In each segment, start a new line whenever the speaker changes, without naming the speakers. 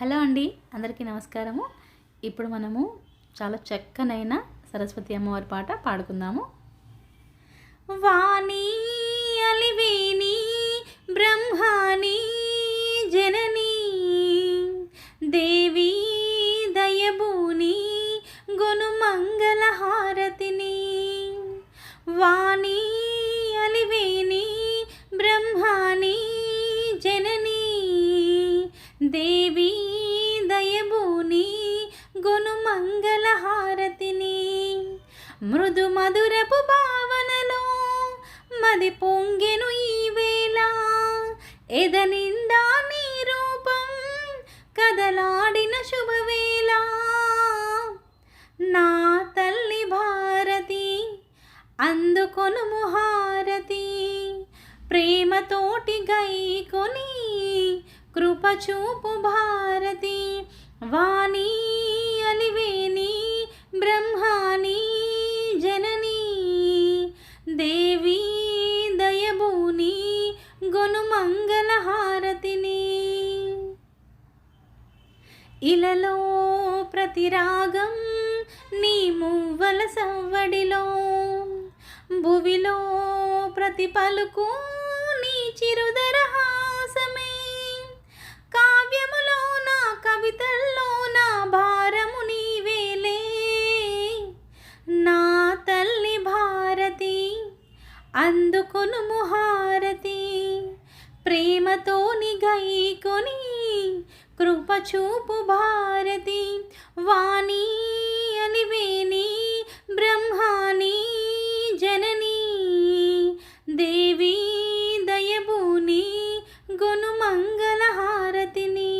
Hello అండి అందరికీ నమస్కారము. ఇప్పుడు మనము చాలా చక్కనైన సరస్వతి అమ్మవారి పాట పాడుకుందాము. వాణి అలివేణి బ్రహ్మాని మంగళహారతిని. హారతిని మృదు మధురపు భావనలో మది పొంగెను ఈ వేళ. నీ రూపం కదలాడిన శుభవేళ. నా తల్లి భారతి అందుకొను హారతి ప్రేమతోటి గైకొని కృపచూపు భారతి. వాణి అలివేణి బ్రహ్మాని జనని దేవి దయభూని గొను మంగళ హారతిని ఇలలో ప్రతిరాగం నీ మువ్వల సవ్వడిలో భువిలో ప్రతి పలుకు నీ చిరుదరహా అందుకును ముహారతి ప్రేమతో నిగైకొని కృపచూపు భారతి. వాణి అలివేణి బ్రహ్మాని జనని. దేవి దయభూని గొను హారతిని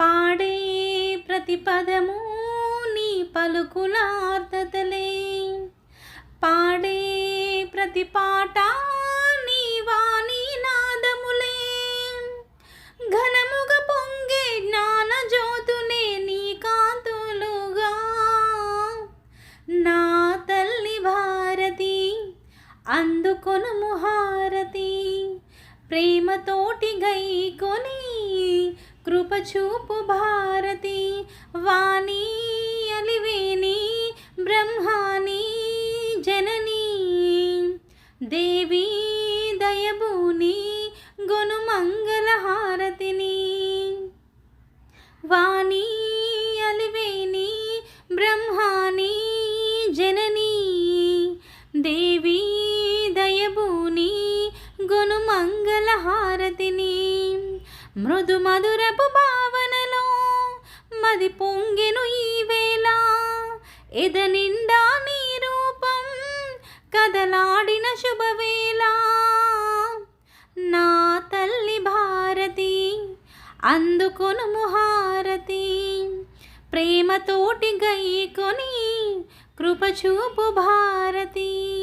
పాడే ప్రతి పదము నీ పలుకులార్తతలే ప్రేమతోటి గైకొని కృపచూపు భారతి వాణి అలివేణి బ్రహ్మాని జనని. దేవి దయభూని గొను మంగళ హారతిని వాణి అలివేణి బ్రహ్మాని జనని. దేవి మృదు మధురపు భావనలో మది పొంగెను ఈ వేళ. ఎద నిండా నీ రూపం కదలాడిన శుభవేళ. నా తల్లి భారతి అందుకొను ముహారతి. ప్రేమతోటి గైకొని కృపచూపు భారతి.